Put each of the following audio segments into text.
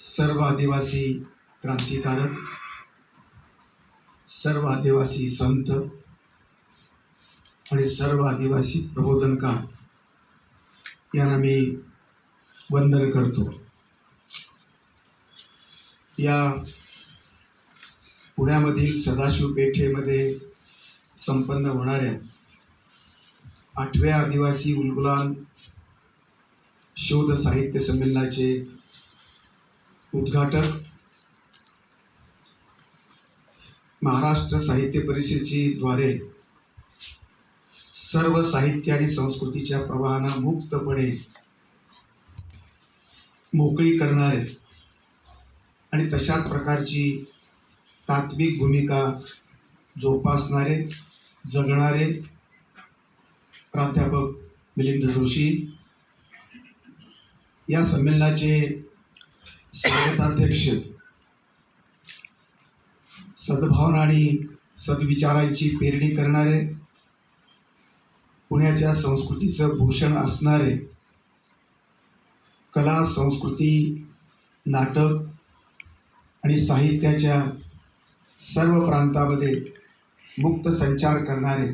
सर्व आदिवासी क्रांतिकारक सर्व आदिवासी संत आणि सर्व आदिवासी प्रबोधनकार यांना मी वंदन करतो. या पुण्यामधील सदाशिव पेठेमध्ये संपन्न होणाऱ्या आठव्या आदिवासी उलगुलान शोध साहित्य संमेलनाचे उद्घाटक महाराष्ट्र साहित्य परिषदेची द्वारे सर्व साहित्य आणि संस्कृतीच्या प्रवाहांना मुक्तपणे मोकळी करणारे आणि तशाच प्रकारची तात्विक भूमिका जोपासणारे जगणारे प्राध्यापक मिलिंद जोशी या संमेलनाचे स्वागताध्यक्ष सद्भावना आणि सद्विचारांची पेरणी करणारे पुण्याच्या संस्कृतीचं भूषण असणारे कला संस्कृती नाटक आणि साहित्याच्या सर्व प्रांतामध्ये मुक्त संचार करणारे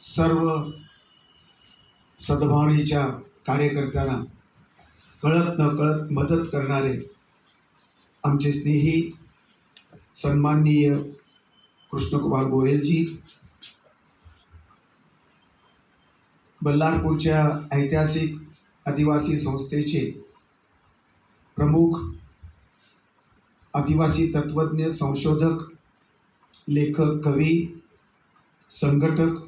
सर्व सद्भावनेच्या कार्यकर्त्यांना कळत न कळत मदत करणारे आमचे स्नेही सन्माननीय कृष्णकुमार गोयलजी बल्लारपूरच्या ऐतिहासिक आदिवासी संस्थेचे प्रमुख आदिवासी तत्वज्ञ संशोधक लेखक कवी संघटक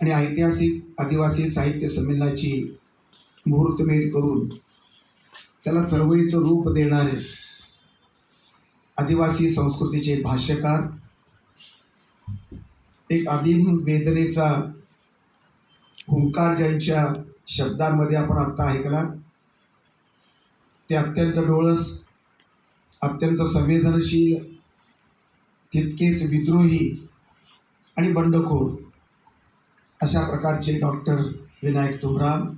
आणि ऐतिहासिक आदिवासी साहित्य संमेलनाची मुहूर्तमेढ करून त्याला चळवळीचं रूप देणारे आदिवासी संस्कृतीचे भाष्यकार एक आदिम वेदनेचा हुंकार ज्यांच्या शब्दांमध्ये आपण आत्ता ऐकला ते अत्यंत डोळस अत्यंत संवेदनशील तितकेच विद्रोही आणि बंडखोर अशा प्रकारचे डॉक्टर विनायक तुमराम